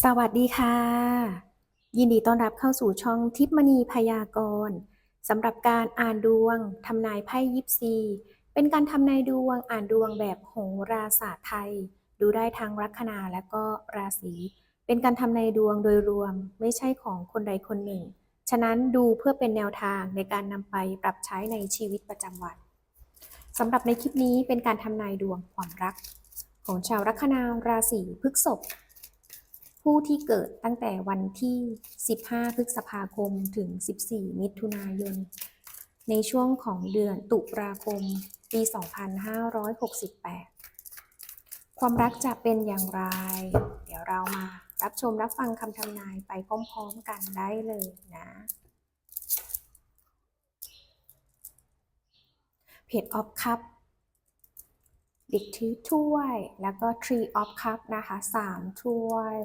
สวัสดีค่ะ ยินดีต้อนรับเข้าสู่ช่องทิพมณีพยากรณ์สำหรับการอ่านดวงทำนายไพ่ยิปซี เป็นการทำนายดวงอ่านดวงแบบโหราศาสตร์ไทย ดูได้ทั้งลัคนาและก็ราศี เป็นการทำนายดวงโดยรวมไม่ใช่ของคนใดคนหนึ่ง ฉะนั้นดูเพื่อเป็นแนวทางในการนำไปปรับใช้ในชีวิตประจำวันสำหรับในคลิปนี้เป็นการทำนายดวงความรัก ของชาวลัคนาราศีพฤษภ ผู้ที่เกิดตั้งแต่วันที่ 15 พฤษภาคมถึง 14 มิถุนายน ในช่วงของเดือนตุลาคม ปี 2568 ความรักจะเป็นอย่างไร เดี๋ยวเรามารับชมรับฟังคำทำนายไปพร้อมๆกันได้เลยนะเพจออฟคัพ ด็กถือถ้วย แล้วก็ Tree of Cup นะคะสามถ้วย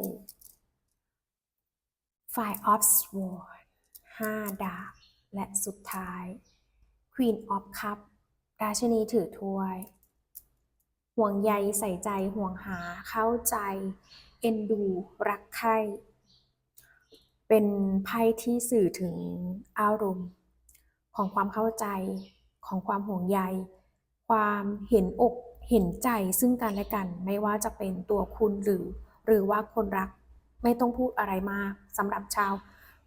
Five of Swords ห้าดาบ และสุดท้าย Queen of Cup ราชินีถือถ้วย ห่วงใยใส่ใจห่วงหาเข้าใจ เอ็นดู รักใคร่เป็นไพ่ที่สื่อถึงอารมณ์ ของความเข้าใจของความห่วงใย ความเห็นอก เห็นใจซึ่งกันและกันไม่ว่าจะเป็นตัวคุณหรือ หรือว่าคนรักไม่ต้องพูดอะไรมากสำหรับชาว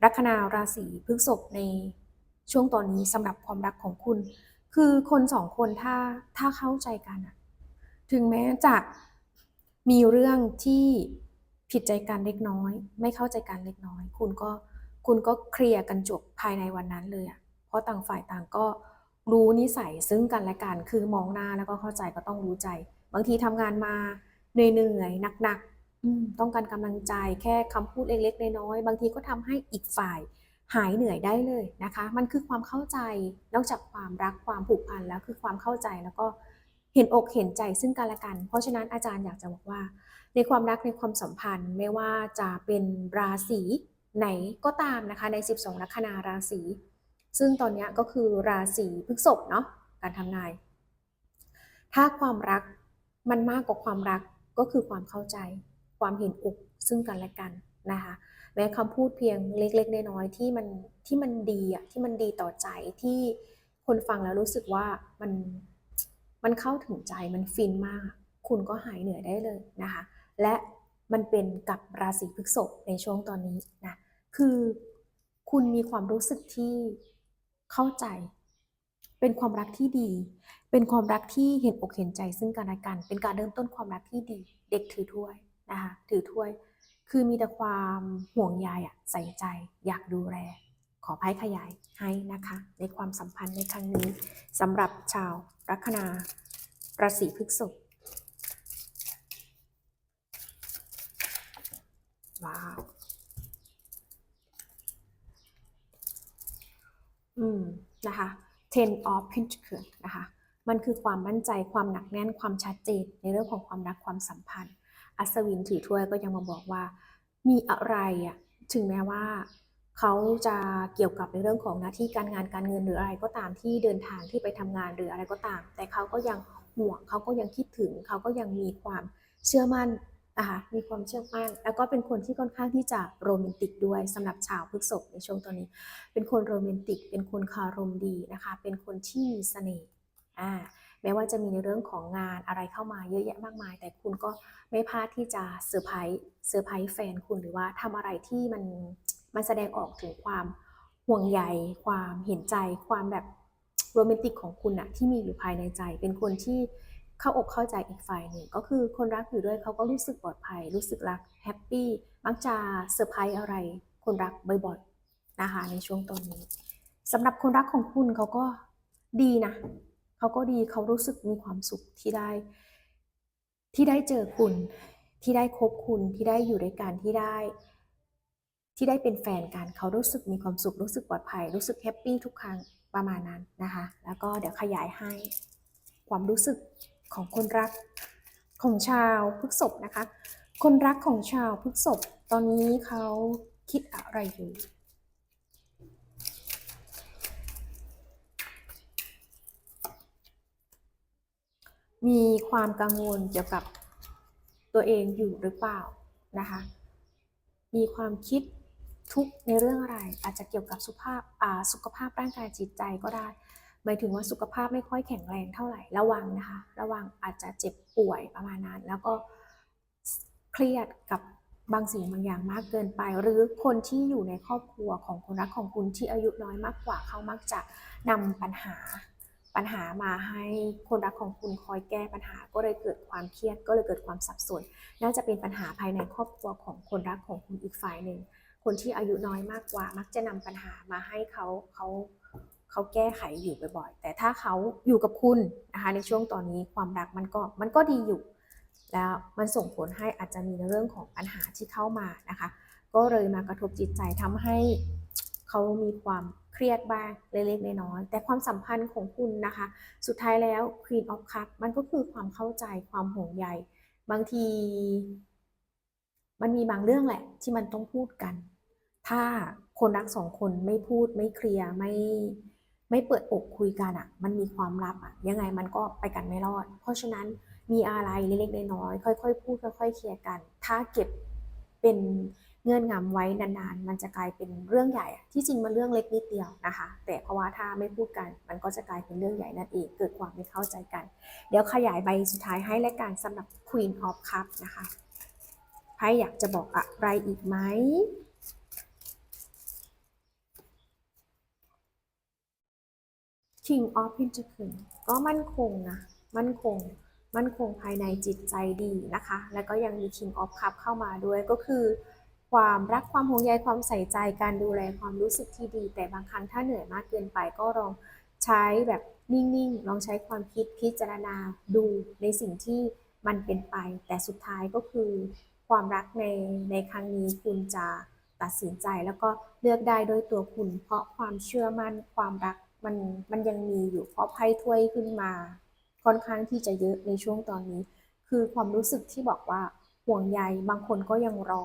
ลัคนาราศีพฤษภในช่วงตอนนี้สำหรับความรักของคุณ คือคนสองคนถ้าถ้าเข้าใจกันอะถึงแม้จะมีเรื่องที่ผิดใจกันเล็กน้อย ไม่เข้าใจกันเล็กน้อย คุณก็คุณก็เคลียร์กันจบภายในวันนั้นเลยอะเพราะต่างฝ่ายต่างก็ รู้นิสัยซึ่งกันและกันคือมองหน้าแล้วก็เข้าใจก็ต้องรู้ใจ บางทีทำงานมาเหนื่อยๆหนักๆต้องการกำลังใจแค่คำพูดเล็กๆน้อยๆบางทีก็ทำให้อีกฝ่ายหายเหนื่อยได้เลยนะคะ มันคือความเข้าใจนอกจากความรักความผูกพันแล้วคือความเข้าใจแล้วก็เห็นอกเห็นใจซึ่งกันและกัน เพราะฉะนั้นอาจารย์อยากจะบอกว่า ในความรักในความสัมพันธ์ ไม่ว่าจะเป็นราศีไหนก็ตามนะคะใน 12 ลัคนาราศี ซึ่งตอนนี้ก็คือราศีพฤษภเนาะการทำนาย ถ้าความรักมันมากกว่าความรักก็คือความเข้าใจ ความเห็นอกซึ่งกันและกันนะคะแม้คำพูดเพียงเล็กๆน้อยๆที่มันที่มันดีอะที่มันดีต่อใจที่คนฟังแล้วรู้สึกว่ามันมันเข้าถึงใจมันฟินมาก คุณก็หายเหนื่อยได้เลยนะคะและมันเป็นกับราศีพฤษภในช่วงตอนนี้นะคือคุณมีความรู้สึกที่ เข้าใจ เป็นความรักที่ดี เป็นความรักที่เห็นอกเห็นใจซึ่งกันและกัน เป็นการเริ่มต้นความรักที่ดี เด็กถือถ้วยนะคะถือถ้วย คือมีแต่ความห่วงใยอะใส่ใจ อยากดูแลขอไพ่ขยายให้นะคะ ในความสัมพันธ์ในครั้งนี้สำหรับชาวลัคนาราศีพฤษภว้าว อืมนะคะ ten of pentacles นะคะ มันคือความมั่นใจความหนักแน่นความชัดเจนในเรื่องของความรักความสัมพันธ์ อัศวินถือถ้วยก็ยังมาบอกว่า มีอะไรอะถึงแม้ว่าเขาจะเกี่ยวกับในเรื่องของหน้าที่การงานการเงินหรืออะไรก็ตามที่เดินทางที่ไปทำงานหรืออะไรก็ตาม แต่เขาก็ยังห่วงเขาก็ยังคิดถึงเขาก็ยังมีความเชื่อมั่น นะคะมีความเชื่อมั่น แล้วก็เป็นคนที่ค่อนข้างที่จะโรแมนติกด้วยสำหรับชาวพฤกษภในช่วงตอนนี้ เป็นคนโรแมนติก เป็นคนคารมดีนะคะ เป็นคนที่มีเสน่ห์อ่าแม้ว่าจะมีในเรื่องของงานอะไรเข้ามาเยอะแยะมากมาย แต่คุณก็ไม่พลาดที่จะเซอร์ไพรส์เซอร์ไพรส์แฟนคุณหรือว่าทำอะไรที่มันมันแสดงออกถึงความห่วงใยความเห็นใจ ความแบบโรแมนติกของคุณอะที่มีอยู่ภายในใจ เป็นคนที่ เข้าอกเข้าใจอีกฝ่ายหนึ่งก็คือคนรักอยู่ด้วยเขาก็รู้สึกปลอดภัย รู้สึกรักแฮปปี้มักจะเซอร์ไพรส์อะไร คนรักบ่อยๆนะคะในช่วงตอนนี้สำหรับคนรักของคุณเขาก็ดีนะเขาก็ดีเขารู้สึกมีความสุขที่ได้ ที่ได้เจอคุณ ที่ได้คบคุณที่ได้อยู่ด้วยกันที่ได้ ที่ได้เป็นแฟนกันเขารู้สึกมีความสุขรู้สึกปลอดภัย รู้สึกแฮปปี้ทุกครั้งประมาณนั้นนะคะ แล้วก็เดี๋ยวขยายให้ความรู้สึก ของคนรักของชาวพฤษภนะคะ คนรักของชาวพฤษภตอนนี้เขาคิดอะไรอยู่มีความกังวลเกี่ยวกับตัวเองอยู่หรือเปล่านะคะ มีความคิดทุกข์ในเรื่องอะไร อาจจะเกี่ยวกับสุขภาพสุขภาพร่างกายจิตใจก็ได้ หมายถึงว่าสุขภาพไม่ค่อยแข็งแรงเท่าไหร่ระวังนะคะ ระวังอาจจะเจ็บป่วยประมาณนั้น แล้วก็เครียดกับบางสิ่งบางอย่างมากเกินไป หรือคนที่อยู่ในครอบครัวของคนรักของคุณที่อายุน้อยมากกว่าเขามักจะนำปัญหาปัญหามาให้คนรักของคุณคอยแก้ปัญหา ก็เลยเกิดความเครียด ก็เลยเกิดความสับสน น่าจะเป็นปัญหาภายในครอบครัวของคนรักของคุณอีกฝ่ายหนึ่งคนที่อายุน้อยมากกว่า มักจะนำปัญหามาให้เขาเขา เขาแก้ไขอยู่บ่อยๆ แต่ถ้าเขาอยู่กับคุณนะคะในช่วงตอนนี้ความรักมันก็มันก็ดีอยู่ แล้วมันส่งผลให้อาจจะมีในเรื่องของปัญหาที่เข้ามานะคะ ก็เลยมากระทบจิตใจทำให้เขามีความเครียดบ้างเล็กๆน้อยๆแต่ความสัมพันธ์ของคุณนะคะ สุดท้ายแล้ว Queen of Cup มันก็คือความเข้าใจความห่วงใยบางที มันมีบางเรื่องแหละ ที่มันต้องพูดกัน ถ้าคนรักสองคนไม่พูดไม่เคลียร์ไม่ ไม่เปิดอกคุยกันอะ่ะ มันมีความลับอะ่ะ ยังไงมันก็ไปกันไม่รอด เพราะฉะนั้นมีอะไรเล็กๆน้อยๆค่อยๆพูดค่อยๆเคลียร์กัน ถ้าเก็บเป็นเงื่อนงำไว้นานๆ มันจะกลายเป็นเรื่องใหญ่ ที่จริงมันเรื่องเล็กนิดเดียวนะคะ แต่เพราะว่าถ้าไม่พูดกัน มันก็จะกลายเป็นเรื่องใหญ่นั่นเอง เกิดความไม่เข้าใจกัน เดี๋ยวขยายใบสุดท้ายให้และกันสำหรับ Queen of Cup นะคะไพ่อยากจะบอกอะไรอีกไหม King of Pentacles ก็มั่นคงนะ มั่นคง มั่นคงภายในจิตใจดีนะคะ แล้วก็ยังมี King of Cup เข้ามาด้วยก็คือ ความรักความห่วงใยความใส่ใจการดูแลความรู้สึกที่ดี แต่บางครั้งถ้าเหนื่อยมากเกินไปก็ลองใช้แบบนิ่ง ๆ ลองใช้ความคิดพิจารณาดูในสิ่งที่มันเป็นไป แต่สุดท้ายก็คือ ความรักในในครั้งนี้คุณจะตัดสินใจแล้วก็เลือกได้ด้วยตัวคุณ เพราะความเชื่อมั่นความรัก มันมันยังมีอยู่เพราะไพ่ถ้วยขึ้นมา ค่อนข้างที่จะเยอะในช่วงตอนนี้ คือความรู้สึกที่บอกว่าห่วงใยบางคนก็ยังรอ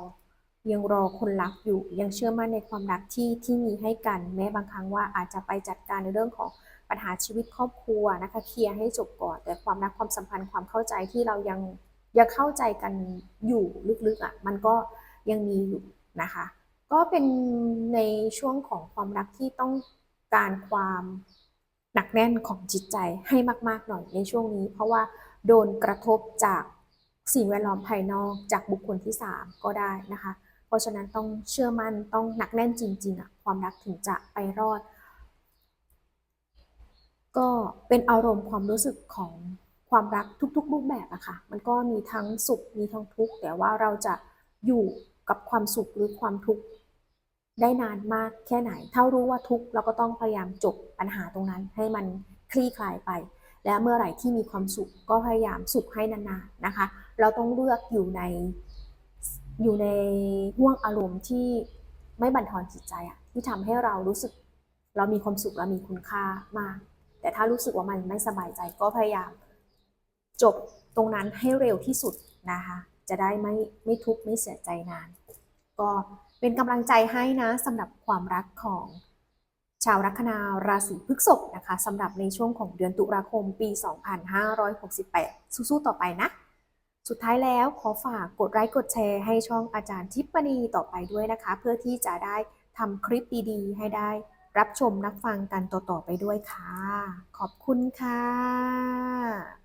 ยังรอคนรักอยู่ ยังเชื่อมั่นในความรักที่ที่มีให้กัน แม้บางครั้งว่าอาจจะไปจัดการในเรื่องของปัญหาชีวิตครอบครัวนะคะเคลียร์ให้จบก่อน แต่ความรักความสัมพันธ์ความเข้าใจที่เรายังยังเข้าใจกันอยู่ลึกๆอะมันก็ยังมีอยู่นะคะ ก็เป็นในช่วงของความรักที่ต้อง การความหนักแน่นของจิตใจให้มาก ๆ หน่อยในช่วงนี้ เพราะว่าโดนกระทบจากสิ่งแวดล้อมภายนอกจากบุคคลที่ 3 ก็ได้นะคะ เพราะฉะนั้นต้องเชื่อมั่นต้องหนักแน่นจริงๆอะความรักถึงจะไปรอด ก็เป็นอารมณ์ความรู้สึกของความรักทุกๆรูปแบบอะค่ะ มันก็มีทั้งสุขมีทั้งทุกข์แต่ว่าเราจะอยู่กับความสุขหรือความทุกข์ ได้นานมากแค่ไหน ถ้ารู้ว่าทุกข์เราก็ต้องพยายามจบปัญหาตรงนั้น ให้มันคลี่คลายไป และเมื่อไหร่ที่มีความสุขก็พยายามสุขให้นานๆนะคะ เราต้องเลือกอยู่ในอยู่ในห่วงอารมณ์ที่ไม่บั่นทอนจิตใจอะที่ทำให้เรารู้สึกเรามีความสุขเรามีคุณค่ามาก แต่ถ้ารู้สึกว่ามันไม่สบายใจก็พยายามจบตรงนั้นให้เร็วที่สุดนะคะ จะได้ไม่ไม่ทุกข์ไม่เสียใจนาน ก็ เป็นกำลังใจให้นะสำหรับความรักของชาวลัคนาราศีพฤษภนะคะสำหรับในช่วงของเดือนตุลาคมปี 2568 สู้ๆต่อไปนะ สุดท้ายแล้วขอฝากกดไลค์กดแชร์ให้ช่องอาจารย์ทิพณีต่อไปด้วยนะคะ เพื่อที่จะได้ทำคลิปดีๆ ให้ได้รับชมรับฟังกันต่อๆไปด้วยค่ะ ขอบคุณค่ะ